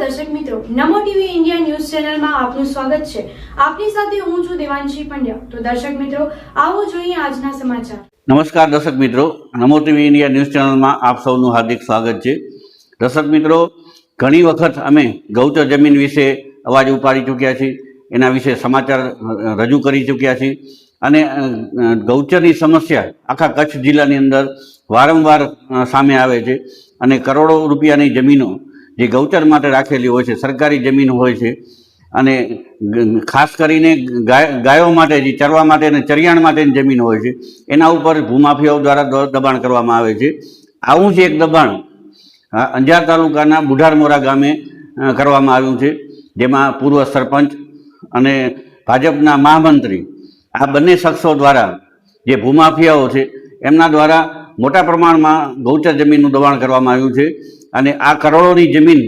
દર્શક મિત્રો, નમો TV India news ચેનલમાં આપનું સ્વાગત છે. આપની સાથે હું છું દેવાંશી પંડ્યા. તો દર્શક મિત્રો, આવો જોઈએ આજના સમાચાર. નમસ્કાર દર્શક મિત્રો. નમો ટીવી ઇન્ડિયા ન્યૂઝ ચેનલમાં આપ સૌનું હાર્દિક સ્વાગત છે. દર્શક મિત્રો, ઘણી વખત અમે ગૌચર જમીન વિશે અવાજ ઉપાડી ચૂક્યા છીએ. એના વિશે સમાચાર રજૂ કરી ચૂક્યા છીએ. અને ગૌચરની સમસ્યા આખા કચ્છ જિલ્લાની અંદર વારંવાર સામે આવે છે. અને કરોડો રૂપિયાની જમીનો જે ગૌચર માટે રાખેલી હોય છે, સરકારી જમીન હોય છે, અને ખાસ કરીને ગાયો માટે જે ચરવા માટે અને ચરિયાણ માટેની જમીન હોય છે, એના ઉપર ભૂમાફિયાઓ દ્વારા દબાણ કરવામાં આવે છે. આવું જ એક દબાણ અંજાર તાલુકાના બુઢારમોરા ગામે કરવામાં આવ્યું છે, જેમાં પૂર્વ સરપંચ અને ભાજપના મહામંત્રી, આ બંને શખ્સો દ્વારા જે ભૂમાફિયાઓ છે, એમના દ્વારા મોટા પ્રમાણમાં ગૌચર જમીનનું દબાણ કરવામાં આવ્યું છે. અને આ કરોડોની જમીન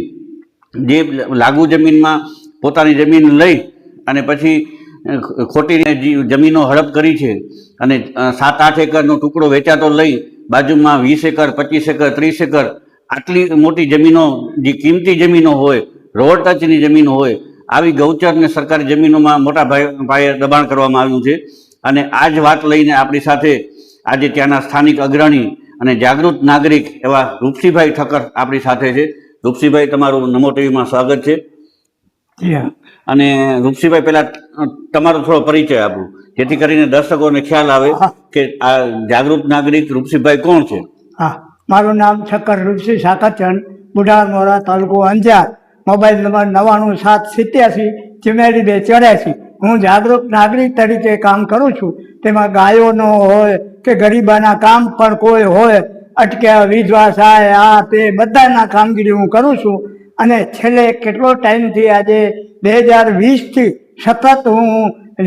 જે લાગુ જમીનમાં પોતાની જમીન લઈ અને પછી ખોટી જમીનો હડપ કરી છે અને સાત આઠ એકરનો ટુકડો વેચાતો લઈ બાજુમાં વીસ એકર, પચીસ એકર, ત્રીસ એકર આટલી મોટી જમીનો, જે કિંમતી જમીનો હોય, રોડ ટચની જમીન હોય, આવી ગૌચર અને સરકારી જમીનોમાં મોટા ભાઈ- પાયે દબાણ કરવામાં આવ્યું છે. અને આ જ વાત લઈને આપણી સાથે આજે ત્યાંના સ્થાનિક અગ્રણી અને જાગૃત નાગરિક એવા રૂપસીભાઈ ઠક્કર આપણી સાથે છે. રૂપસીભાઈ તમારું નમો ટીવીમાં સ્વાગત છે. અને રૂપસીભાઈ પહેલા તમારો થોડો પરિચય આપો. જેથી કરીને દર્શકોને ખ્યાલ આવે. કે આ જાગૃત નાગરિક રૂપસીભાઈ કોણ છે? હા. મારું નામ છક્કર રૂપસી સાકાચંદ બુઢાર મોરા તાલુકો અંજાર. મોબાઈલ નંબર નવ્વાણું સાત સિત્યાસી ચિમેરી બે ચોર્યાસી. હું જાગૃત નાગરિક તરીકે કામ કરું છું. તેમાં ગાયોનો હોય કે ગરીબાના કામ પણ કોઈ હોય, અટક્યા વિધવા સહાય આ તે બધાના કામગીરી હું કરું છું. અને છેલ્લે કેટલો ટાઈમથી આજે બે હજાર વીસથી સતત હું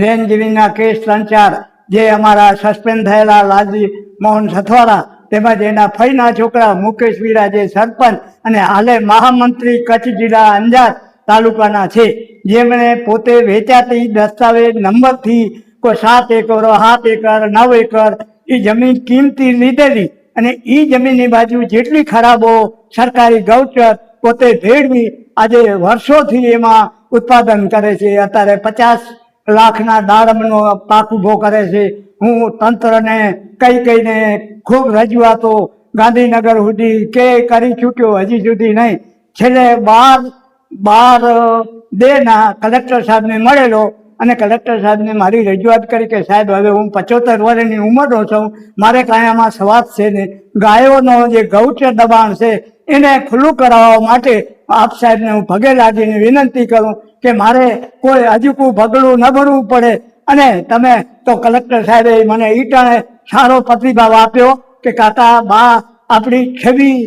રેન્જવીના કેસ ત્રણ ચાર, જે અમારા સસ્પેન્ડ થયેલા લાલજી મોહન સથવારા, તેમજ એના ફઈના છોકરા મુકેશ વીરા જે સરપંચ, અને હાલે મહામંત્રી કચ્છ જિલ્લા અંજાર તાલુકાના છે. જેમણે પોતે વેચાતી દસ્તાવેજ નંબરથી કોઈ સાત એકર સાત એકર, નવ એકર, એ જમીન કિંમતી લીધેલી અને એ જમીનની બાજુ જેટલી ખરાબો સરકારી ગૌચર પોતે ભેળવી આજે વર્ષોથી એમાં ઉત્પાદન કરે છે. અત્યારે પચાસ લાખના દાડમનો પાક ઊભો કરે છે. હું તંત્રને કઈ કઈને ખૂબ રજૂઆતો ગાંધીનગર સુધી કે કરી ચૂક્યો હજી સુધી નહીં. છેલ્લે બાર બાર દેના કલેક્ટર સાહેબને મળેલો અને કલેક્ટર સાહેબને મારી રજૂઆત કરી કે સાહેબ, હવે હું પચોતેર વર્ષની ઉંમરનો છું, મારે કાંઈ આમાં સ્વાદ છે ને ગાયોનો જે ગૌચર દબાણ છે, એને ખુલ્લું કરાવવા માટે આપ સાહેબને હું ભગે લાગીને વિનંતી કરું કે મારે કોઈ હજુકું ભગડું ન ભરવું પડે. અને તમે તો કલેક્ટર સાહેબે મને ઈટાણે સારો પ્રતિભાવ આપ્યો કે કાકા, બા, આપણી છેવી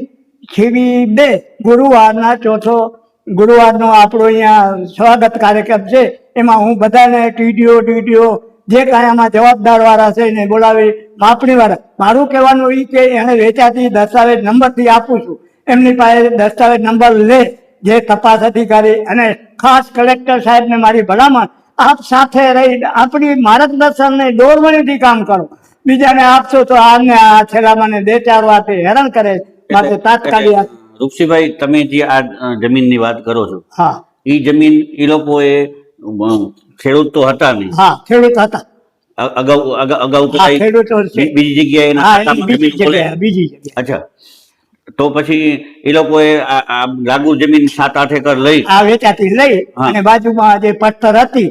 છેવી બે ગુરુવારના ચોથો ગુરુવારનો આપણો અહીંયા સ્વાગત કાર્યક્રમ છે. એમાં હું બધાને ટીડીઓ ટીડીઓ જે કાંઈ આમાં જવાબદારવાળા છે એને બોલાવી માપણીવાળા મારું કહેવાનું એ કે એને વેચાતી દસ્તાવેજ નંબરથી આપું છું. એમની પાસે દસ્તાવેજ નંબર લે જે તપાસ અધિકારી અને ખાસ કલેક્ટર સાહેબને મારી ભલામણ. આપ સાથે રહી આપણી માર્ગદર્શનને દોરવણીથી કામ કરો. બીજાને આપશો તો આને આ છેલ્લા મને બે ચાર વાતે હેરાન કરે. માટે તાત્કાલિક રૂપસીભાઈ તમે જે આ જમીન જમીનની વાત કરો છો હા. એ જમીન એ લોકોએ એ ખેડૂત તો હતા નહીં. હા ખેડૂત હતા. અગાઉ અગાઉ બીજી જગ્યાએ બીજી અચ્છા. તો પછી એ લોકોએ લાગુ જમીન સાત આઠ એકર લઈ. આ વેચાતી લઈ અને બાજુમાં જે પથ્થર હતી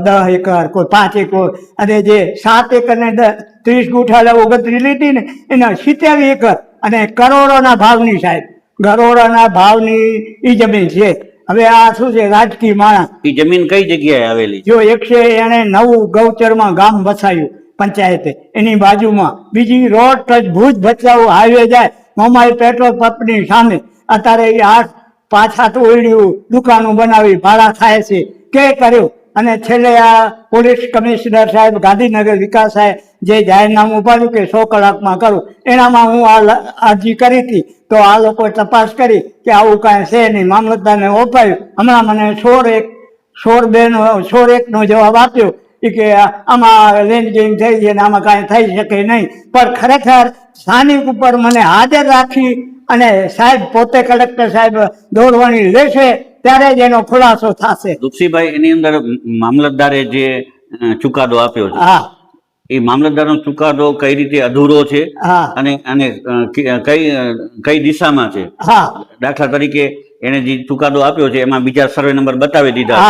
દસ એકર કોઈ પાંચ એકર અને જે સાત એકર ને ત્રીસ ગુઠા ઓગણત્રીસ લીધી ને એના સિત્યાવી એકર અને કરોડોના ભાવની સાહેબ. કરોડોના ભાવની એ જમીન છે. હવે આ શું છે રાજકીય માણસ? એ જમીન કઈ જગ્યાએ આવેલી? જો એકસે એને નવું ગૌચરમાં ગામ વસાયું પંચાયતે એની બાજુમાં. બીજી road touch Bhuj Bhachau highway જાય મોમાઈ પેટ્રોલ પંપની સામે. અત્યારે એ આઠ પાછા સાત ઓયડીયું દુકાનો બનાવી ભાડા થાય છે. કે કર્યું? અને છેલ્લે આ પોલીસ કમિશનર સાહેબ ગાંધીનગર વિકાસ સાહેબ જે જાહેરનામું પાડ્યું કે સો કલાકમાં કરું. એનામાં હું આ અરજી કરી હતી. તો આ લોકોએ તપાસ કરી કે આવું કાંઈ છે નહીં. મામલતદારને ઓપાયું હમણાં મને સોળ એક સોળ બે નો સોળ એક નો જવાબ આપ્યો કે આમાં લેન ગેમ થઈ છે આમાં કાંઈ થઈ શકે નહીં. પણ ખરેખર સ્થાનિક ઉપર મને હાજર રાખી અને સાહેબ પોતે કલેક્ટર સાહેબ દોડવાની લેશે ત્યારે જ એનો ખુલાસો થશે. રૂપસીભાઈ એની અંદર મામલતદારે જે ચુકાદો આપ્યો છે. હા. એ મામલતદારનો ચુકાદો કઈ રીતે અધૂરો છે અને અને કઈ કઈ દિશામાં છે? હા. દાખલા તરીકે એને જે ચુકાદો આપ્યો છે એમાં બીજા સર્વે નંબર બતાવી દીધા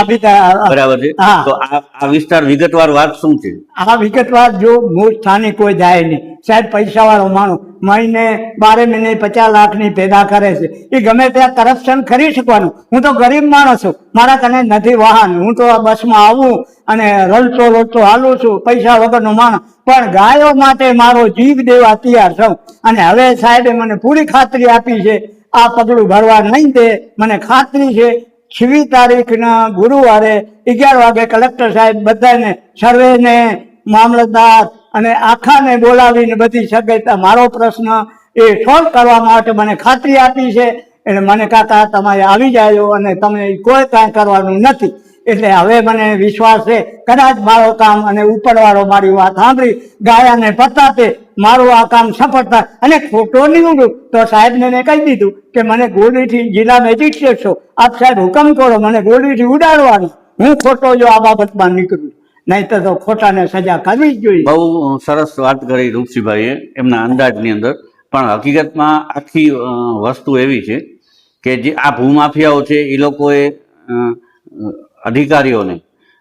બરાબર છે? તો આ વિસ્તાર વિગતવાર વાત શું છે? આ વિગતવાર જો મૂળ સ્થાનિક કોઈ જાય નહીં. સાહેબ, પૈસાવાળો માણું મહિને બારે મહિને પચાસ લાખની પેદા કરે છે. એ ગમે ત્યાં કરપ્શન કરી શકવાનું. હું તો ગરીબ માણસ છું. મારા કને નથી વાહન. હું તો આ બસમાં આવું અને રલતો રલતો હાલું છું. પૈસા વગરનો માણસ. પણ ગાયો માટે મારો જીવ દેવા તૈયાર છું. અને હવે સાહેબે મને પૂરી ખાતરી આપી છે. આ પગલું ભરવા નહીં દે. મને ખાતરી છે. છવી તારીખના ગુરુવારે અગિયાર વાગે કલેક્ટર સાહેબ બધાને, સર્વેને, મામલતદાર અને આખાને બોલાવીને બધી શક્યતા, મારો પ્રશ્ન એ સોલ્વ કરવા માટે મને ખાતરી આપી છે. એટલે મને કાકા તમારે આવી જાયો અને તમે કોઈ કાંઈ કરવાનું નથી. એટલે હવે મને વિશ્વાસ છે, કદાચ મારો કામ અને ઉપરવાળો મારી વાત સાંભળી, ગાયાને પતાતે મારું આ કામ સફળ થાય. અને ખોટો નીવડું તો સાહેબને મેં કહી દીધું કે, મને ગોળીથી જિલ્લા મેજિસ્ટ્રેટ છો. આપ સાહેબ હુકમ કરો, મને ગોળીથી ઉડાડવાનું. હું ખોટો જો આ બાબતમાં નીકળું નહીં તો ખોટાને સજા કરવી જ જોઈએ. બહુ સરસ વાત કરી રૂપસીભાઈએ એમના અંદાજની અંદર. પણ હકીકતમાં આખી વસ્તુ એવી છે કે જે આ ભૂમાફિયાઓ છે એ લોકોએ અધિકારીઓને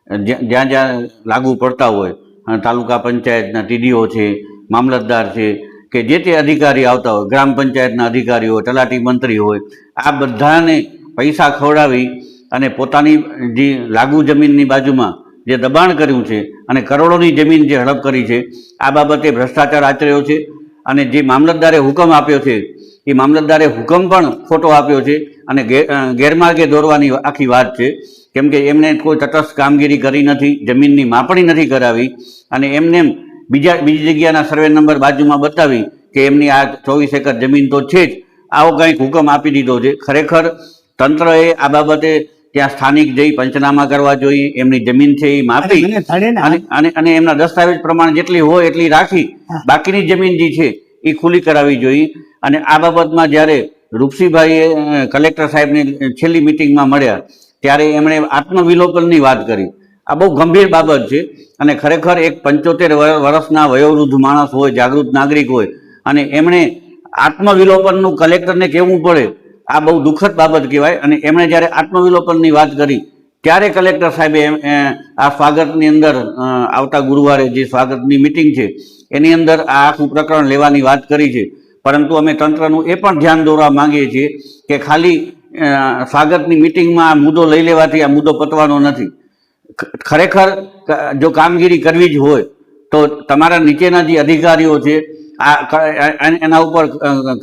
જ્યાં જ્યાં લાગુ પડતા હોય તાલુકા પંચાયતના ટીડીઓ છે, મામલતદાર છે, કે જે તે અધિકારી આવતા હોય, ગ્રામ પંચાયતના અધિકારી હોય, તલાટી મંત્રી હોય, આ બધાને પૈસા ખવડાવી અને પોતાની જે લાગુ જમીનની બાજુમાં જે દબાણ કર્યું છે અને કરોડોની જમીન જે હડપ કરી છે, આ બાબતે ભ્રષ્ટાચાર આચર્યો છે અને જે મામલતદારે હુકમ આપ્યો છે, એ મામલતદારે હુકમ પણ ખોટો આપ્યો છે અને ગેર- ગેરમાર્ગે દોરવાની આખી વાત છે. કેમ કે એમને કોઈ તટસ્થ કામગીરી કરી નથી, જમીનની માપણી નથી કરાવી અને એમને બીજા, બીજી જગ્યાના સર્વે નંબર બાજુમાં બતાવી કે એમની આ ચોવીસ એકર જમીન તો છે જ. આવો કંઈક હુકમ આપી દીધો છે. ખરેખર તંત્રએ આ બાબતે ત્યાં સ્થાનિક જઈ પંચનામા કરવા જોઈએ એમની જમીન છે એ માપી. અને અને એમના દસ્તાવેજ પ્રમાણે જેટલી હોય એટલી રાખી. બાકીની જમીન જે છે એ ખુલ્લી કરાવવી જોઈએ અને આ બાબતમાં જ્યારે રૂપસીભાઈએ કલેક્ટર સાહેબને છેલ્લી મિટિંગમાં મળ્યા ત્યારે એમણે આત્મવિલોપનની વાત કરી. આ બહુ ગંભીર બાબત છે. અને ખરેખર એક પંચોતેર વર્ષના વયોવૃદ્ધ માણસ હોય જાગૃત નાગરિક હોય અને એમણે આત્મવિલોપનનું કલેક્ટરને કહેવું પડે આ બહુ દુઃખદ બાબત કહેવાય. અને એમણે જ્યારે આત્મવિલોપનની વાત કરી, ત્યારે કલેક્ટર સાહેબે આ સ્વાગતની અંદર આવતા ગુરુવારે જે સ્વાગતની મિટિંગ છે, એની અંદર આ આખું પ્રકરણ લેવાની વાત કરી છે. પરંતુ અમે તંત્રનું એ પણ ધ્યાન દોરવા માંગીએ છીએ કે ખાલી સ્વાગતની મિટિંગમાં આ મુદ્દો લઈ લેવાથી આ મુદ્દો પતવાનો નથી. ખરેખર જો કામગીરી કરવી જ હોય, તો તમારા નીચેના જે અધિકારીઓ છે આ એના ઉપર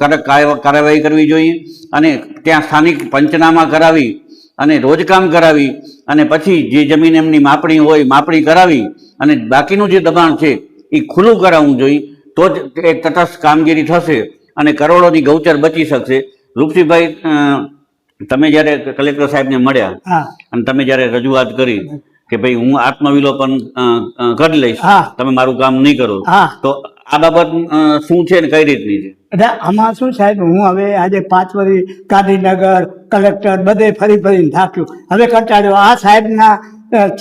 કડક કાર્યવાહી કરવી જોઈએ અને ત્યાં સ્થાનિક પંચનામા કરાવી અને રોજકામ કરાવી અને પછી જે જમીન એમની માપણી હોય માપણી કરાવી અને બાકીનું જે દબાણ છે એ ખુલ્લું કરાવવું જોઈએ તો જ એક તટસ્થ કામગીરી થશે અને કરોડોની ગૌચર બચી શકશે. રૂપસીભાઈ તમે જ્યારે કલેક્ટર સાહેબને મળ્યા અને તમે જ્યારે રજૂઆત કરી કે ભાઈ હું આત્મવિલોપન કરી લઈશ. તમે મારું કામ નહીં કરો તો આ બાબત શું છે ને કઈ રીતની છે? એટલે આમાં શું સાહેબ, હું હવે આજે પાંચ વરી ગાંધીનગર કલેક્ટર બધે ફરી ફરીને થાક્યું. હવે કંટાળ્યો. આ સાહેબના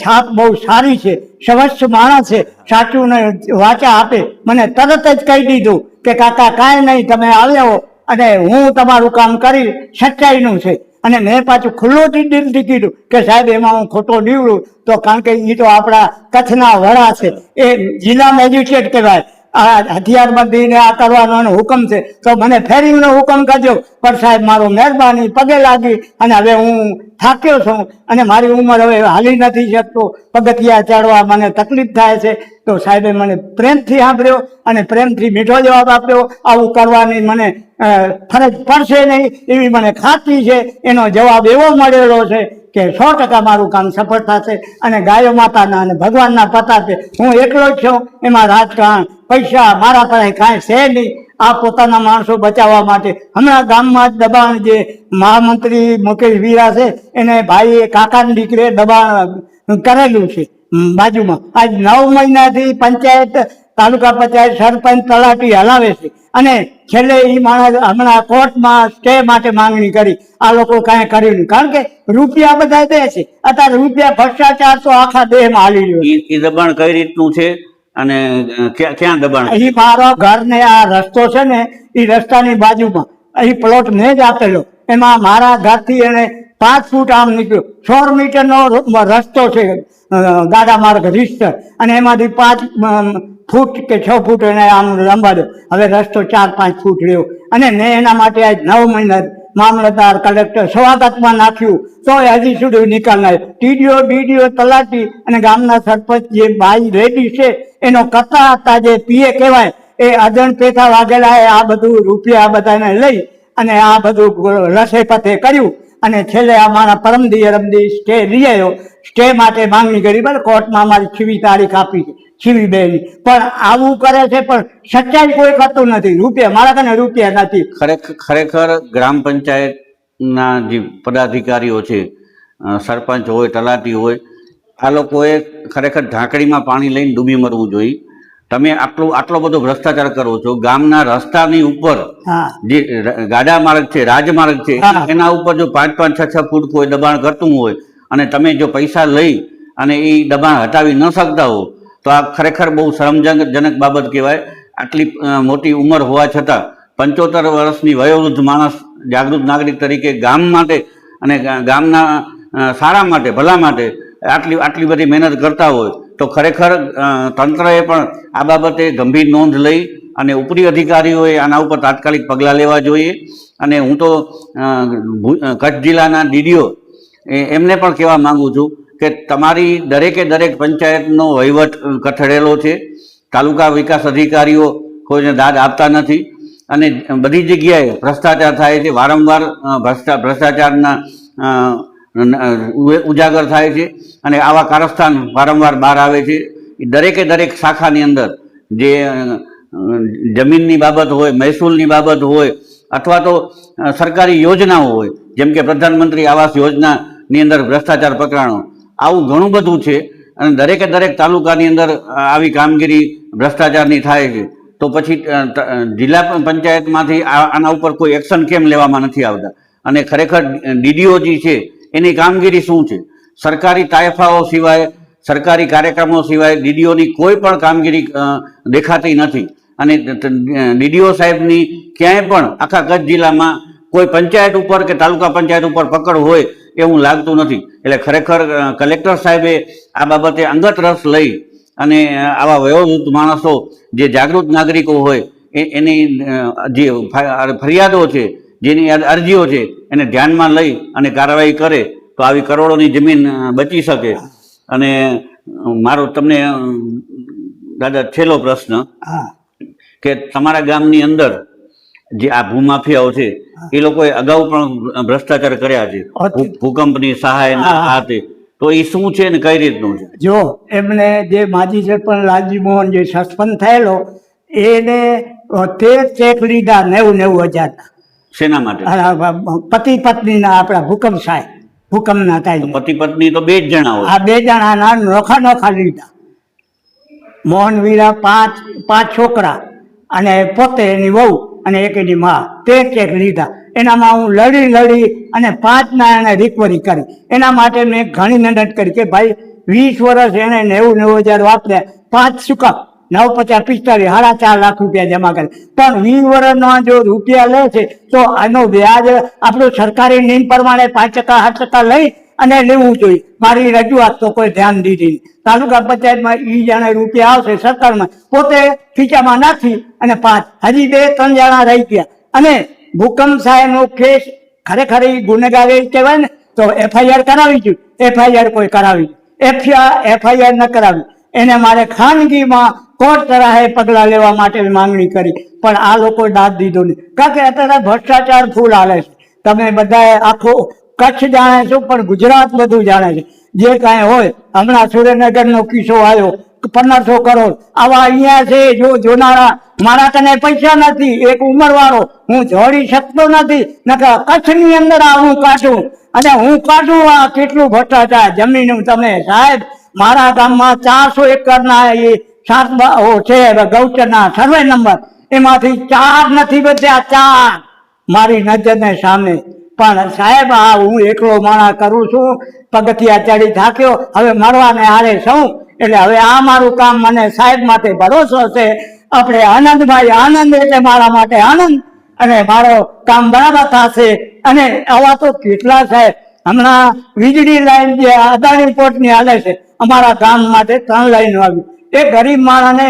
છાપ બહુ સારી છે, સ્વચ્છ માણસ છે, સાચું વાચા આપે. મને તરત જ કહી દીધું કે, કાકા, કાંઈ નહીં, તમે આવ્યો અને હું તમારું કામ કરી સચ્ચાઈનું છે. અને મેં પાછું ખુલ્લું દિલથી કીધું કે, સાહેબ, એમાં હું ખોટો નીવડું. તો કારણ કે એ તો આપણા કચ્છના વડા છે. એ જિલ્લા મેજિસ્ટ્રેટ કહેવાય. આ હથિયારબંધીને આ કરવાનો હુકમ છે. તો મને ફેરીનો હુકમ કરજો. પણ સાહેબ, મારો મહેરબાની પગે લાગી અને હવે હું થાક્યો છું અને મારી ઉંમર હવે હાલી નથી શકતો. પગથિયા ચડવા મને તકલીફ થાય છે. તો સાહેબે મને પ્રેમથી સાંભળ્યો અને પ્રેમથી મીઠો જવાબ આપ્યો. આવું કરવાની મને ફરજ પડશે નહીં એવી મને ખાતરી છે. એનો જવાબ એવો મળેલો છે કે સો ટકા મારું કામ સફળ થશે અને ગાયો માતાના અને ભગવાનના પતા છે હું એકલો જ છું. એમાં રાજકારણ, પૈસા, મારા પાસે કાંઈ છે નહીં. આ પોતાના માણસો બચાવવા માટે હમણાં ગામમાં જ દબાણ જે મહામંત્રી મુકેશ વીરા છે, એને ભાઈએ કાકાની દીકરીએ દબાણ કરેલું છે બાજુમાં. આજ નવ મહિનાથી પંચાયત, તાલુકા પંચાયત સરપંચ તલાટી હલાવે છે. અને છેલ્લે એ માણસ હમણાં કોર્ટમાં સ્ટે માટે માંગણી કરી. આ લોકો કાંઈ કર્યું નહીં. કારણ કે રૂપિયા બધા દે છે. અત્યારે રૂપિયા ભ્રષ્ટાચાર તો આખા દેહમાં હાલી રહ્યો એ દબાણ કઈ રીતનું છે? અને ક્યાં દબાણ એ મારો ઘર ને આ રસ્તો છે ને એ રસ્તાની બાજુમાં. અહીં પ્લોટ મેં જ આપેલો. એમાં મારા ઘરથી એને પાંચ ફૂટ આમ નીકળ્યો. સોળ મીટરનો નો રસ્તો છે દાદા ગાડા માર્ગ રિસ્ટર અને એમાંથી પાંચ ફૂટ કે છ ફૂટ એને આમ લંબાડ્યો. હવે રસ્તો ચાર પાંચ ફૂટ રહ્યો. અને મેં એના માટે આજ નવ મહિના મામલતદાર કલેક્ટર સ્વાગતમાં નાખ્યું. તો હજી સુધી નિકાલ ના ટીડીઓ ડીડીઓ તલાટી અને ગામના સરપંચ જે બાઈ રેડી છે, એનો કરતા હતા જે પીએ કહેવાય, એ અજણ પેથા વાગેલા આ બધું રૂપિયા બધાને લઈ અને આ બધું રસે પથે કર્યું. અને છેલ્લે અમારા પરમદી અરમદી સ્ટે લઈ સ્ટે માટે માંગણી કરી બરાબર કોર્ટમાં અમારી છીવી તારીખ આપી છે, છીવી બેની પણ આવું કરે છે, પણ સચ્ચાઈ કોઈ કરતું નથી. રૂપિયા, મારા કને રૂપિયા નથી. ખરેખર ખરેખર ગ્રામ પંચાયતના જે પદાધિકારીઓ છે સરપંચ હોય, તલાટી હોય, આ લોકોએ ખરેખર ઢાંકડીમાં પાણી લઈને ડૂબી મરવું જોઈએ. તમે આટલો આટલો બધો ભ્રષ્ટાચાર કરો છો ગામના રસ્તાની ઉપર જે ગાડા માર્ગ છે રાજમાર્ગ છે એના ઉપર જો પાંચ પાંચ છ છ ફૂટ કોઈ દબાણ કરતું હોય અને તમે જો પૈસા લઈ અને એ દબાણ હટાવી ન શકતા હો તો આ ખરેખર બહુ શરમજનક બાબત કહેવાય. આટલી મોટી ઉંમર હોવા છતાં પંચોતેર વર્ષની વયોવૃદ્ધ માણસ જાગૃત નાગરિક તરીકે ગામ માટે અને ગામના સારા માટે ભલા માટે આટલી આટલી બધી મહેનત કરતા હોય તો ખરેખર તંત્રએ પણ આ બાબતે ગંભીર નોંધ લઈ અને ઉપરી અધિકારીઓએ આના ઉપર તાત્કાલિક પગલાં લેવા જોઈએ. અને હું તો કચ્છ જિલ્લાના ડીડીઓ એમને પણ કહેવા માગું છું કે તમારી દરેકે દરેક પંચાયતનો વહીવટ કથળેલો છે. તાલુકા વિકાસ અધિકારીઓ કોઈને દાદ આપતા નથી. અને બધી જગ્યાએ ભ્રષ્ટાચાર થાય છે. વારંવાર ભ્રષ્ટા, ભ્રષ્ટાચારના ઉજાગર થાય છે અને આવા કારસ્થાન વારંવાર બહાર આવે છે. દરેકે દરેક શાખાની અંદર જે જમીનની બાબત હોય, મહેસૂલની બાબત હોય, અથવા તો સરકારી યોજનાઓ હોય, જેમ કે પ્રધાનમંત્રી આવાસ યોજનાની અંદર ભ્રષ્ટાચાર પકડાણો આવું ઘણું બધું છે અને દરેકે દરેક તાલુકાની અંદર આવી કામગીરી ભ્રષ્ટાચારની થાય છે. તો પછી જિલ્લા પંચાયતમાંથી આના ઉપર કોઈ એક્શન કેમ લેવામાં નથી આવતા? અને ખરેખર ડીડીઓ જે છે એની કામગીરી શું છે? સરકારી તાયફાઓ સિવાય, સરકારી કાર્યક્રમો સિવાય ડીડીઓની કોઈ પણ કામગીરી દેખાતી નથી. અને ડીડીઓ સાહેબની ક્યાંય પણ આખા કચ્છ જિલ્લામાં કોઈ પંચાયત ઉપર કે તાલુકા પંચાયત ઉપર પકડ હોય એવું લાગતું નથી. એટલે ખરેખર કલેક્ટર સાહેબે આ બાબતે અંગત રસ લઈ અને આવા વયોવૃદ્ધ માણસો જે જાગૃત નાગરિકો હોય એની જે ફરિયાદો છે જેની અર- અરજીઓ છે એને ધ્યાનમાં લઈ અને કાર્યવાહી કરે તો આવી કરોડોની જમીન બચી શકે. અને મારો તમને દાદા છેલ્લો પ્રશ્ન. કે તમારા ગામની અંદર જે આ ભૂમાફિયાઓ છે એ લોકોએ અગાઉ પણ ભ્રષ્ટાચાર કર્યા છે. ભૂકંપની સહાય. આ તે. તો એ શું છે ને કઈ રીતનું છે? જો એમને જે માજી સરપંચ લાલજી મોહન જે સસ્પેન્ડ થયેલો એને તેર ચેક લીધા નેવું નેવું હજાર શેના માટે? પતિ પત્નીના આપણા ભૂકંપ સાહેબ ભૂકંપના થાય. પતિ પત્ની તો બે જ જણા હોય. આ બે જણાના નોખા નોખા લીધા. મોહન વીરા પાંચ પાંચ છોકરા અને પોતે એની વહુ અને એક એની મા તે ચેક લીધા. એનામાં હું લડી લડી અને પાંચના એને રિકવરી કરી. એના માટે મેં ઘણી મહેનત કરી કે ભાઈ વીસ વર્ષ એને નેવું નેવું હજાર વાપર્યા. પાંચ કામ નવ પચાસ પિસ્તાલીસ સાડા ચાર લાખ રૂપિયા જમા કરે પણ વીસ વર્ષનો જો રૂપિયા લે છે, તો આનો વ્યાજ આપણું સરકારી નિયમ પ્રમાણે પાંચ ટકા આઠ ટકા લઈ અને લેવું જોઈએ. મારી રજૂઆત તો કોઈ ધ્યાન દીધી તાલુકા પંચાયતમાં એ જાણે રૂપિયા આવશે સરકારમાં. પોતે ખીચામાં નાખી અને પાંચ. હજી બે, ત્રણ જણા રહી ગયા. અને ભૂકંપ સાહેબનો કેસ ખરેખર એ ગુનેગારી કહેવાય ને, તો એફઆઈઆર કરાવી જોઈએ એફઆઈઆર કોઈ કરાવી એફઆઈઆર ન કરાવી એને મારે ખાનગીમાં કોર્ટ તરાહે પગલાં લેવા માટે માંગણી કરી? પણ આ લોકો દાદ દીધો નહીં. કારણ કે અત્યારે ભ્રષ્ટાચાર ફૂલ હાલે છે. તમે બધાએ આખો કચ્છ જાણે છો, પણ ગુજરાત બધું જાણે છે. જે કાંઈ હોય, હમણાં સુરેન્દ્રનગરનો કિસ્સો આવ્યો. પંદરસો કરોડ. આવા અહીંયા છે, જો જોનારા, મારા તને પૈસા નથી, એક ઉંમરવાળો. હું જોડી શકતો નથી. નકર કચ્છની અંદર આ હું કાઢું. અને હું કાઢું આ કેટલું ભ્રષ્ટાચાર? જમીન તમે સાહેબ, મારા ગામમાં ચારસો એકરના એ સાત છે ગૌચરના સર્વે નંબર. એમાંથી ચાર નથી બચ્યા ચાર. મારી નજરને સામે. પણ સાહેબ, આ હું એકલો માણા કરું છું. પગથિયા ચડી થાક્યો. હવે મરવાને હારે છું એટલે હવે આ મારું કામ મને સાહેબ માટે ભરોસો છે. આપણે આનંદભાઈ આનંદ એટલે મારા માટે આનંદ. અને મારો કામ બરાબર થશે. અને આવા તો કેટલા સાહેબ હમણાં વીજળી લાઈન જે અદાણી પોર્ટની હાલે છે. અમારા ગામ માટે ત્રણ લાઈન આવી. એ ગરીબ માણસને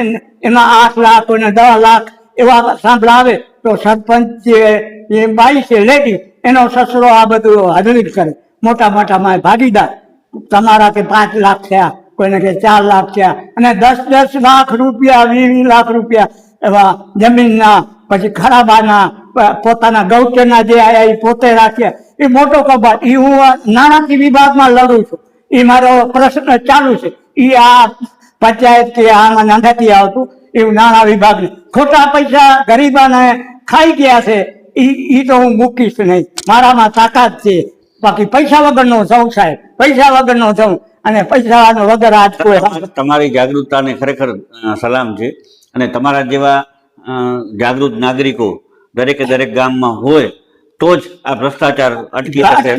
એમાં આઠ લાખ, કોઈને દસ લાખ એવા સાંભળાવે, તો સરપંચ જે બાઈ છે લેડી એનો સસરો આ બધું હાજરી કરે. મોટા મોટા માં ભાગીદાર. તમારા કે પાંચ લાખ થયા, કોઈને કે ચાર લાખ થયા, અને દસ દસ લાખ રૂપિયા, વીસ લાખ રૂપિયા એવા જમીનના, પછી ખરાબાના પોતાના ગૌચરના જે આયા એ પોતે રાખ્યા. એ મોટો કબાટ. એ હું નાણાકીય વિભાગમાં લડું છું. એ મારો પ્રશ્ન ચાલુ છે. એ આ પંચાયત કે આમાં નથી આવતું એવું નાણાં વિભાગ ખોટા પૈસા ગરીબાને ખાઈ ગયા છે ઈ ઈ તો હું મૂકીશ નહીં. મારામાં તાકાત છે. બાકી પૈસા વગરનો સૌ સાહેબ. પૈસા વગરનો સૌ અને પૈસા વગર આજ કોઈ તમારી જાગૃતતાને ખરેખર સલામ છે. અને તમારા જેવા જાગૃત નાગરિકો દરેકે દરેક ગામમાં હોય તો જ આ ભ્રષ્ટાચાર અટકી શકે.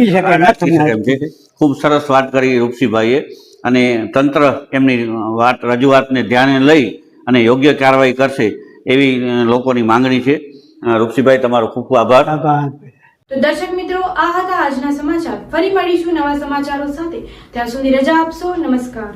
ખૂબ સરસ વાત કરી રૂપસીભાઈએ. અને તંત્ર એમની વાત રજૂઆતને ધ્યાને લઈ અને યોગ્ય કાર્યવાહી કરશે એવી લોકોની માંગણી છે. રૂપસીભાઈ તમારો ખૂબ ખૂબ આભાર. આભાર. તો દર્શક મિત્રો આ હતા આજના સમાચાર. ફરી મળીશું નવા સમાચારો સાથે. ત્યાં સુધી રજા આપશો. નમસ્કાર.